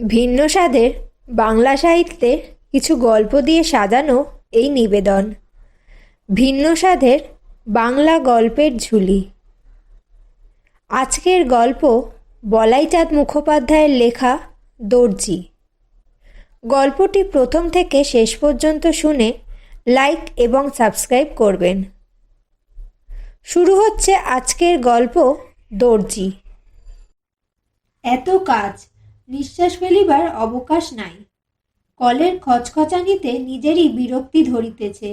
ভিন্ন স্বাদের বাংলা সাহিত্যে কিছু গল্প দিয়ে সাজানো এই নিবেদন। ভিন্ন স্বাদের বাংলা গল্পের ঝুলি। আজকের গল্প বলাইচাঁদ মুখোপাধ্যায়ের লেখা দর্জি। গল্পটি প্রথম থেকে শেষ পর্যন্ত শুনে লাইক এবং সাবস্ক্রাইব করবেন। শুরু হচ্ছে আজকের গল্প দর্জি। এত কাজ নিঃশ্বাস ফেলিবার অবকাশ নাই। কলের খচখচানিতে নিজেরই বিরক্তি ধরিতেছে,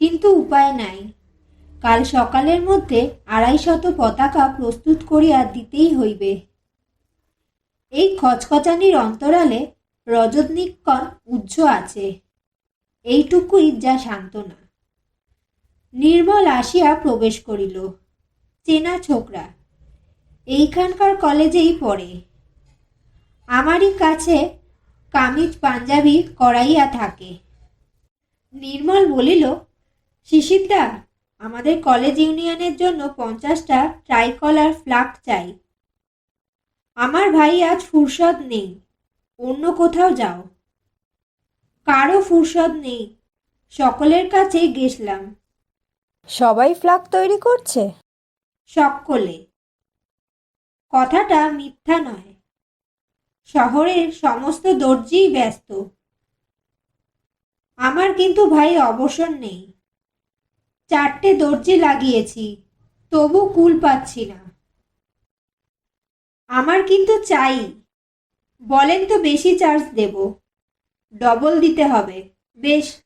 কিন্তু উপায় নাই। কাল সকালের মধ্যে আড়াইশত পতাকা প্রস্তুত করিয়া দিতেই হইবে। এই খচখচানির অন্তরালে রজতনিক্ষণ উজ্জ্ব আছে, এইটুকুই যা সান্ত্বনা। নির্মল আসিয়া প্রবেশ করিল, চেনা ছোকরা, এইখানকার কলেজেই পড়ে। আমারই কাছে কামিজ পাঞ্জাবি করাইয়া থাকে। নির্মল বলিল শিশিরদা আমাদের কলেজ ইউনিয়নের জন্য পঞ্চাশটা ট্রাইকলার ফ্লাগ চাই। আমার ভাই আজ ফুরসদ নেই অন্য কোথাও যাও। কারও ফুরসদ নেই সকলের কাছেই গেছলাম সবাই ফ্লাগ তৈরি করছে? সকলে। কথাটা মিথ্যা নয়। শহরের সমস্ত দর্জিই ব্যস্ত। আমার কিন্তু ভাই অবসর নেই। চারটে দর্জি লাগিয়েছি, তবু কুল পাচ্ছি না। আমার কিন্তু চাই। বলেন তো বেশি চার্জ দেব। ডবল দিতে হবে। বেশ।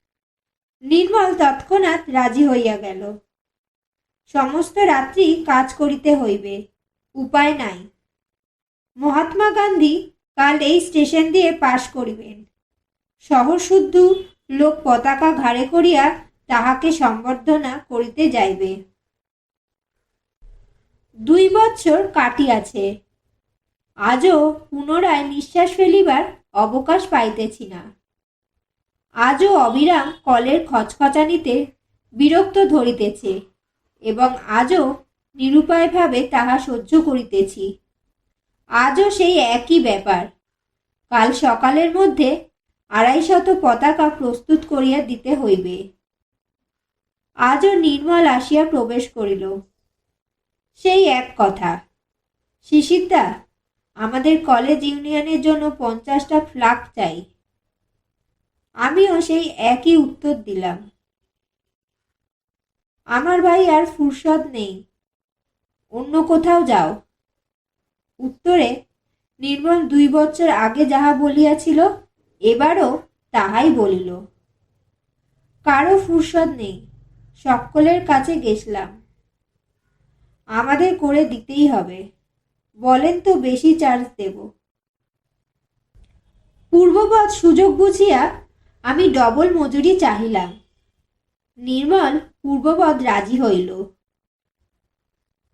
নির্মল তৎক্ষণাৎ রাজি হইয়া গেল। সমস্ত রাত্রি কাজ করিতে হইবে। উপায় নাই। মহাত্মা গান্ধী কাল এই স্টেশন দিয়ে পাশ করিবেন। শহর শুদ্ধ লোক পতাকা ঘাড়ে করিয়া তাহাকে সম্বর্ধনা করিতে যাইবে। দুই বৎসর কাটিয়াছে। আজও পুনরায় নিঃশ্বাস ফেলিবার অবকাশ পাইতেছি না। আজও অবিরাম কলের খচখচানিতে বিরক্ত ধরিতেছে এবং আজও নিরুপায়ভাবে তাহা সহ্য করিতেছি। আজও সেই একই ব্যাপার। কাল সকালের মধ্যে আড়াইশত পতাকা প্রস্তুত করিয়া দিতে হইবে। আজও নির্মল আসিয়া প্রবেশ করিল। সেই এক কথা। শিশিরদা, আমাদের কলেজ ইউনিয়নের জন্য পঞ্চাশটা ফ্লাগ চাই। আমিও সেই একই উত্তর দিলাম। আমার ভাই আর ফুরসদ নেই। অন্য কোথাও যাও। উত্তরে, নির্মল দুই বছর আগে যাহা বলিয়াছিল, এবারও তাহাই বলিল। কারও ফুরসদ নেই, সকলের কাছে গেছিলাম। আমাদের করে দিতেই হবে, বলেন তো বেশি চার্জ দেব। পূর্ববৎ সুযোগ বুঝিয়া আমি ডবল মজুরি চাহিলাম। নির্মল পূর্ববৎ রাজি হইল।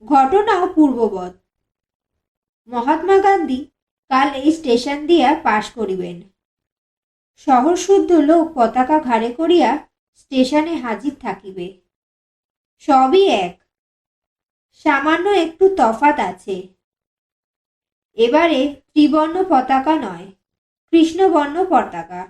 ঘটনাও পূর্ববৎ। মহাত্মা গান্ধী কাল এই স্টেশন দিয়া পাশ করিবেন। শহর শুদ্ধ লোক পতাকা ঘাড়ে করিয়া স্টেশনে হাজির থাকিবে। সবই এক। সামান্য একটু তফাত আছে। এবারে ত্রিবর্ণ পতাকা নয়, কৃষ্ণবর্ণ পতাকা।